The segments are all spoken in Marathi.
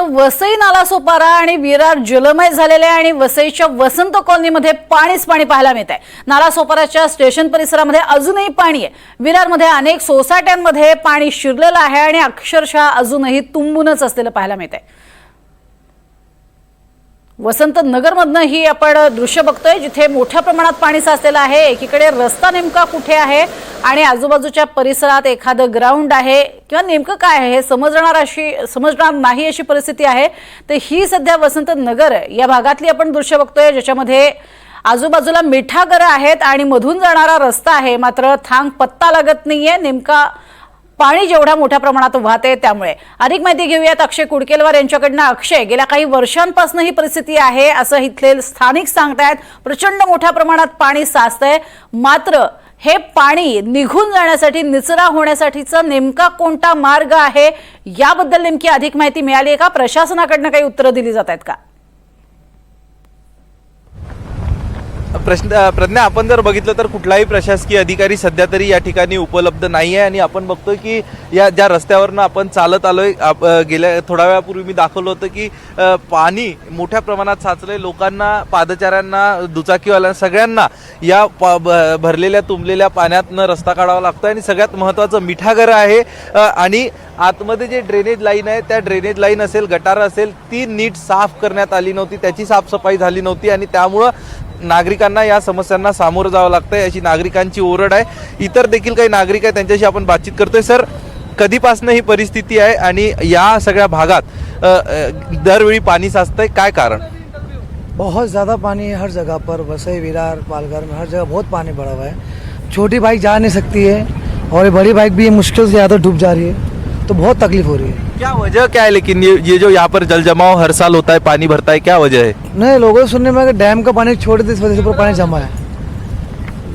तर वसई नालासोपारा आणि विरार जलमय झालेले आहे आणि वसईच्या वसंत कॉलनीमध्ये पाणीच पाणी पाहायला मिळत आहे नालासोपाराच्या स्टेशन परिसरामध्ये अजूनही पाणी आहे. विरारमध्ये अनेक सोसायट्यांमध्ये पाणी शिरलेलं आहे आणि अक्षरशः अजूनही तुंबूनच असलेलं पाहायला मिळत आहे वसंत नगरमधनं ही आपण दृश्य बघतोय जिथे मोठ्या प्रमाणात पाणी साचलेलं आहे. एकीकडे रस्ता नेमका कुठे आहे आणि आजूबाजूच्या परिसरात एखादं ग्राउंड आहे? किंवा नेमकं काय आहे? हे समजणार अशी समजणार नाही अशी परिस्थिती आहे. तर ही सध्या वसंत नगर या भागातली आपण दृश्य बघतोय ज्याच्यामध्ये आजूबाजूला मिठागरं आहेत आणि मधून जाणारा रस्ता आहे. मात्र थांग पत्ता लागत नाहीये. नेमका पाणी जेवढ्या मोठ्या प्रमाणात वाहते त्यामुळे. अधिक माहिती घेऊयात अक्षय कुडकेलवार यांच्याकडनं. अक्षय गेल्या काही वर्षांपासून ही परिस्थिती आहे असं इथले स्थानिक सांगतायत. प्रचंड मोठ्या प्रमाणात पाणी साचतंय. मात्र हे पाणी निघून जाण्यासाठी निचरा होण्यासाठीचा नेमका कोणता मार्ग आहे याबद्दल नेमकी अधिक माहिती मिळाली आहे का? प्रशासनाकडनं काही उत्तरं दिली जात आहेत का? प्रश्न प्रज्ञा आपण जर बघितलं तर कुठलाही प्रशासकीय अधिकारी सध्या तरी या ठिकाणी उपलब्ध नाही आहे आणि आपण बघतोय की या ज्या रस्त्यावरनं आपण चालत आलोय आप- गेल्या थोड्या वेळापूर्वी मी दाखवलं होतं की पाणी मोठ्या प्रमाणात साचलंय. लोकांना पादचाऱ्यांना दुचाकीवाल्यांना सगळ्यांना या प- भरलेल्या तुंबलेल्या पाण्यातनं रस्ता काढावा लागतो आणि सगळ्यात महत्त्वाचं मिठागरं आहे. आणि आतमध्ये जे ड्रेनेज लाईन आहे त्या ड्रेनेज लाईन असेल गटार असेल ती नीट साफ करण्यात आली नव्हती त्याची साफसफाई झाली नव्हती आणि त्यामुळं नागरिकांना या समस्यांना सामोरं जावं लागतं अशी नागरिकांची ओरड आहे. इतर देखील काही नागरिक आहे त्यांच्याशी आपण बातचीत करतोय. सर कधीपासनं ही परिस्थिती आहे आणि या सगळ्या भागात दरवेळी पाणी साचतंय काय कारण? बहुत ज़्यादा पानी हर जगह पर वसई विरार पालघर में हर जगह बहुत पानी भरा हुआ है। छोटी बाइक जा नहीं सकती है और बड़ी बाइक भी मुश्किल से ज़्यादा डूब जा रही है तो बहुत तकलीफ हो रही है। क्या वजह क्या है? लेकिन ये ये जो यहाँ पर जल जमाव हर साल होता है पानी भरता है क्या वजह है? नहीं लोगों से सुनने में डैम का पानी छोड़े थे इस वजह से पूरा पानी जमा है।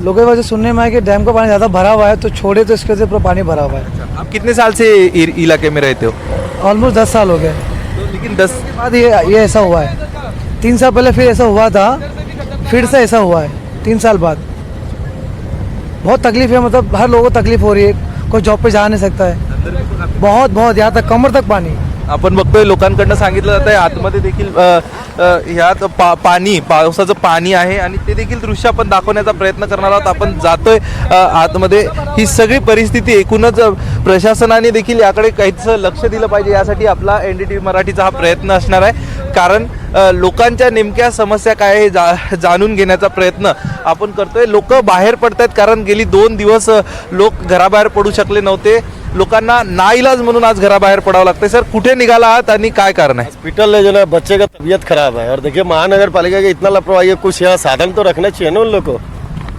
लोगों की वजह सुनने में आया कि डैम का पानी ज़्यादा भरा हुआ है तो छोड़े तो इसके वजह से पूरा पानी भरा हुआ है। आप कितने साल से इलाके में रहते हो? ऑलमोस्ट दस साल हो गए। तो लेकिन दस उसके बाद ये ये ऐसा हुआ है। तीन साल पहले फिर ऐसा हुआ था फिर से ऐसा हुआ है तीन साल बाद। बहुत तकलीफ़ है मतलब हर लोगों को तकलीफ़ हो रही है। कोई जॉब पे जा नहीं सकता है। बहुत बहुत यहाँ तक कमर तक पानी। आपण बघतोय लोकांकडनं सांगितलं जात आहे आतमध्ये देखील ह्यात पा पाणी पावसाचं पाणी आहे आणि ते देखील दृश्य आपण दाखवण्याचा प्रयत्न करणार आहोत. आपण जातोय आतमध्ये. ही सगळी परिस्थिती एकूणच प्रशासनाने देखील याकडे काहीच लक्ष दिलं पाहिजे. यासाठी आपला एन डी टी मराठीचा हा प्रयत्न असणार आहे. कारण लोकांच्या नेमक्या समस्या काय आहे जा जाणून घेण्याचा प्रयत्न आपण करतोय. लोक बाहेर पडत आहेत कारण गेली दोन दिवस लोक घराबाहेर पडू शकले नव्हते. लोकांना नाईलाज म्हणून आज घराबाहेर पडावं लागतंय. सर, कुठे निघाला आहात आणि काय कारण है हॉस्पिटल है जो बच्चे का तबीयत खराब है और देखिए महानगर पालिका का इतना लापरवाही है, कुछ यहाँ साधन तो रखना चाहिए ना उन लोग को।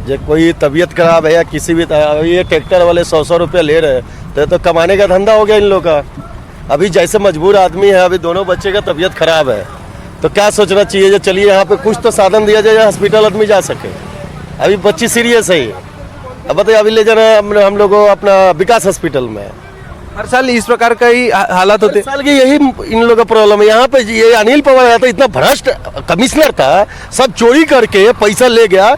जो कोई तबीयत खराब है या किसी भी ये ट्रैक्टर वाले सौ सौ रुपया ले रहे हैं तो तो कमाने का धंधा हो गया इन लोग का। अभी जैसे मजबूर आदमी है, अभी दोनों बच्चे का तबीयत खराब है। तो क्या सोचना चाहिए? जो चलिए यहाँ पे कुछ तो साधन दिया जाए हॉस्पिटल आदमी जा सके। अभी बच्ची सीरियस है अब बताइए अभी ले जाना है हम लोग अपना विकास हॉस्पिटल में। हर साल इस प्रकार का ही हालात होते साल की यही इन लोगों का प्रॉब्लम है। यहाँ पे ये अनिल पवार आया था इतना भ्रष्ट कमिश्नर था सब चोरी करके पैसा ले गया।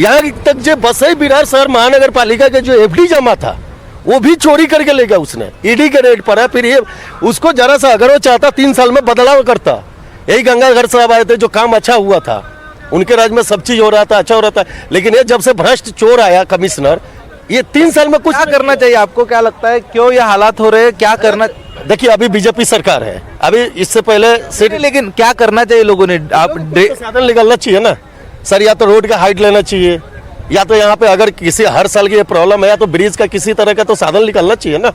यहाँ तक जो बसई बिहार शहर महानगर पालिका के जो एफडी जमा था वो भी चोरी करके ले गया उसने। ईडी के रेट पर है फिर ये उसको जरा सा अगर वो चाहता तीन साल में बदलाव करता। यही गंगाधर साहब आए थे जो काम अच्छा हुआ था। उनके राज में सब चीज़ हो रहा था अच्छा हो रहा था। लेकिन ये जब से भ्रष्ट चोर आया कमिश्नर ये तीन साल में कुछ क्या करना चाहिए? आपको क्या लगता है क्यों ये हालात हो रहे हैं? क्या करना देखिए अभी बीजेपी सरकार है। अभी इससे पहले सिर्फ़ लेकिन क्या करना चाहिए लोगों ने? आप साधन निकलना चाहिए ना। सर या तो रोड का हाइट लेना चाहिए या तो यहाँ पे अगर किसी हर साल की प्रॉब्लम है या तो ब्रिज का किसी तरह का तो साधन निकलना चाहिए ना।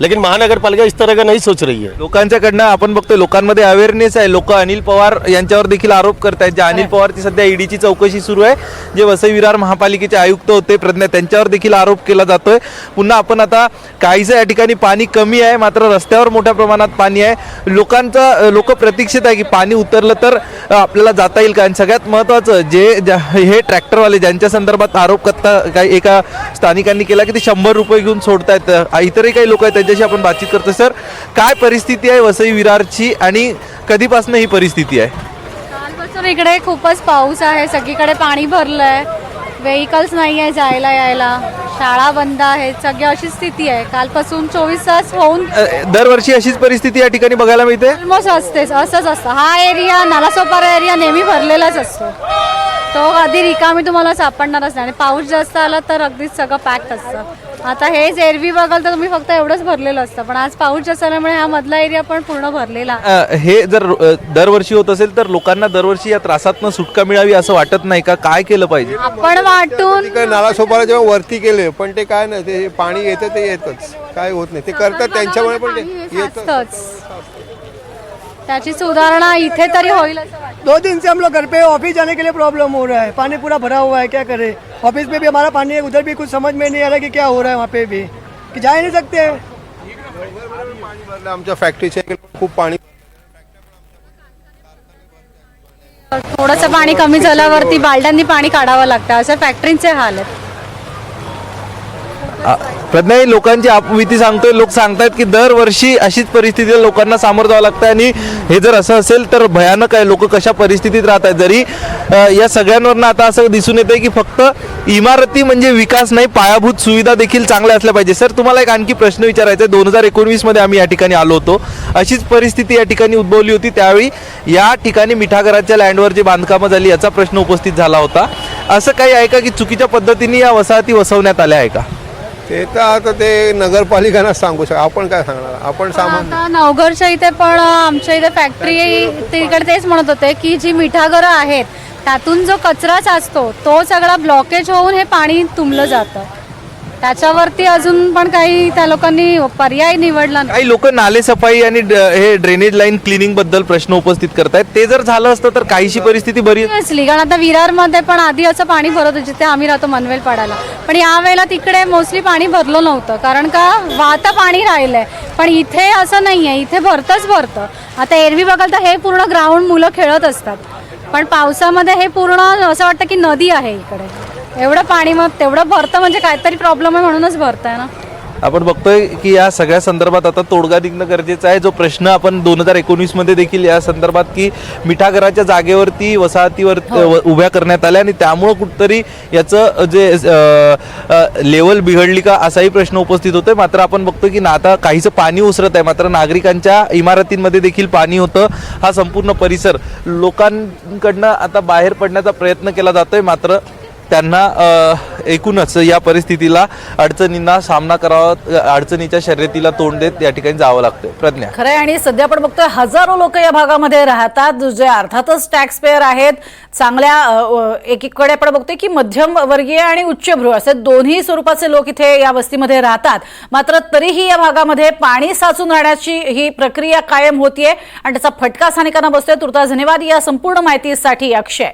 लेकिन महानगर पालिका इस तरह का नहीं सोच रही है। लोकांच्याकडनं आपण बघतोय लोकांमध्ये अवेअरनेस आहे. लोक अनिल पवार यांच्यावर देखील आरोप करतायत. जे अनिल पवारची सध्या ईडीची चौकशी सुरू आहे. जे वसई विरार महापालिकेचे आयुक्त होते प्रज्ञा त्यांच्यावर देखील आरोप केला जातोय. पुन्हा आपण आता काहीसं या ठिकाणी पाणी कमी आहे मात्र रस्त्यावर मोठ्या प्रमाणात पाणी आहे. लोकांचा लोक प्रतीक्षित आहे की पाणी उतरलं तर आपल्याला जाता येईल का? आणि सगळ्यात महत्त्वाचं जे ज्या- हे ट्रॅक्टरवाले ज्यांच्या संदर्भात आरोप करता काही एका स्थानिकांनी केला की ते शंभर रुपये घेऊन सोडतायत. इतरही काही लोक आहेत त्यांच्याशी आपण बातचीत करतो सर. काय परिस्थिती आहे वसई विरारची आणि कधीपासून ही परिस्थिती आहे? कालपासून इकडे खूपच पाऊस आहे. सगळीकडे पाणी भरलंय. व्हेकल्स नाही आहे जायला यायला. शाळा बंद आहेत. सगळी अशी स्थिती आहे. कालपासून चोवीस तास होऊन अ, दरवर्षी अशीच परिस्थिती या ठिकाणी बघायला मिळते? ऑलमोस्ट असतेच. असंच असतं. हा एरिया नालासोपारा एरिया नेहमी भरलेलाच असतो. तो कधी रिकामी तुम्हाला सापडणारच नाही. आणि पाऊस जास्त आला तर अगदीच सगळं पॅक्ट असतं. आता हेच एरवी बघाल तर तुम्ही फक्त एवढंच भरलेलं असतं पण आज पाऊस जास्त आल्यामुळे हा मधला एरिया पण पूर्ण भरलेला. अ, हे जर अ, दरवर्षी होत असेल तर लोकांना दरवर्षी या त्रासातनं सुटका मिळावी असं वाटत नाही का? काय केलं पाहिजे? आपण वाटून तिकडे नाला सोपारा जेव्हा वरती केले पण ते काय नाही ते पाणी येतं ते येतच. काय होत नाही. ते करतात त्यांच्यामुळे पण ते येतं असतंच त्याची सुधारणा इथे तरी होईल असं वाटतं. दो दिन से हम लोग घर पे ऑफिस जाने के लिए प्रॉब्लम हो रहा है। पानी पूरा भरा हुआ है क्या करें? ऑफिस में भी हमारा पानी है उधर भी कुछ समझ में नहीं आ रहा कि क्या हो रहा है वहाँ पे भी। कि जा ही नहीं सकते। आमच्या फॅक्टरीच्या इकडे खूप पाणी थोडंसं पाणी कमी झाल्यावरती बालद्यांनी पाणी काढावं लागतं. असं फॅक्टरींचे हाल आहेत. अ, प्रज्ञा लोकांची आपविती सांगतोय. लोक सांगतायत की दरवर्षी अशीच परिस्थितीला लोकांना सामोरं जावं लागतं आणि हे जर असं असेल तर भयानक आहे. लोक कशा परिस्थितीत राहत आहेत जरी या सगळ्यांवरनं आता असं दिसून येतंय की फक्त इमारती म्हणजे विकास नाही पायाभूत सुविधा देखील चांगल्या असल्या पाहिजे. सर तुम्हाला एक आणखी प्रश्न विचारायचा आहे दोन हजार एकोणवीसमध्ये आम्ही या ठिकाणी आलो होतो. अशीच परिस्थिती या ठिकाणी उद्भवली होती. त्यावेळी या ठिकाणी मिठागराच्या लँडवर जी बांधकामं झाली याचा प्रश्न उपस्थित झाला होता. असं काही आहे का की चुकीच्या पद्धतीने या वसाहती वसवण्यात आल्या आहे का? ते तर आता ते नगरपालिकांना सांगू शकतो. आपण काय सांगणार? आपण सामान्य आता नवघरच्या इथे पण आमच्या इथे फॅक्टरी तिकडे तेच म्हणत होते की जी मिठागरं आहेत त्यातून जो कचरा साचतो तो सगळा ब्लॉकेज होऊन हे पाणी तुंबलं जातं. त्याच्यावरती अजून पण काही त्या लोकांनी पर्याय निवडला नाही. काही लोक नाले सफाई आणि ड- हे ड्रेनेज लाईन क्लिनिंगबद्दल प्रश्न उपस्थित करतायत. ते जर झालं असतं तर काहीशी परिस्थिती बरी असली कारण आता विरारमध्ये पण आधी असं पाणी भरत होतं जिथे आम्ही राहतो मनवेल पाडायला. पण यावेळेला तिकडे मोस्टली पाणी भरलं नव्हतं कारण का वाहतं पाणी राहिलंय. पण इथे असं नाही आहे इथे भरतंच भरतं. आता एरवी बघाल तर हे पूर्ण ग्राउंड मुलं खेळत असतात. पण पावसामध्ये हे पूर्ण असं वाटतं की नदी आहे इकडे. एवढं पाणी मग तेवढं भरतं म्हणजे काहीतरी प्रॉब्लेम आहे म्हणूनच भरतंय ना? आपण बघतोय की या सगळ्या संदर्भात आता तोडगा निघणं गरजेचं आहे. जो प्रश्न आपण दोन हजार एकोणीसमध्ये देखील या संदर्भात की मिठागराच्या जागेवरती वसाहतीवर व- उभ्या करण्यात आल्या आणि त्यामुळं कुठतरी याचं जे लेवल बिघडली का असाही प्रश्न उपस्थित होतोय. मात्र आपण बघतोय की ना आता काहीचं पाणी उसरत आहे. मात्र नागरिकांच्या इमारतींमध्ये देखील पाणी होतं. हा संपूर्ण परिसर लोकांकडनं आता बाहेर पडण्याचा प्रयत्न केला जातोय. मात्र त्यांना एकूणच या परिस्थितीला अडचणींना सामना करावा अडचणीच्या शर्यतीला तोंड देत या ठिकाणी जावं लागतं प्रज्ञा. खरंय आणि सध्या आपण बघतोय हजारो लोक या भागामध्ये राहतात जे अर्थातच टॅक्स पेअर आहेत. चांगल्या एकीकडे आपण बघतोय की मध्यम वर्गीय आणि उच्चभ्रू असे दोन्ही स्वरूपाचे लोक इथे या वस्तीमध्ये राहतात. मात्र तरीही या भागामध्ये पाणी साचून राहण्याची ही प्रक्रिया कायम होतीये आणि त्याचा फटका स्थानिकांना बसतोय. तुर्ता धन्यवाद या संपूर्ण माहितीसाठी अक्षय.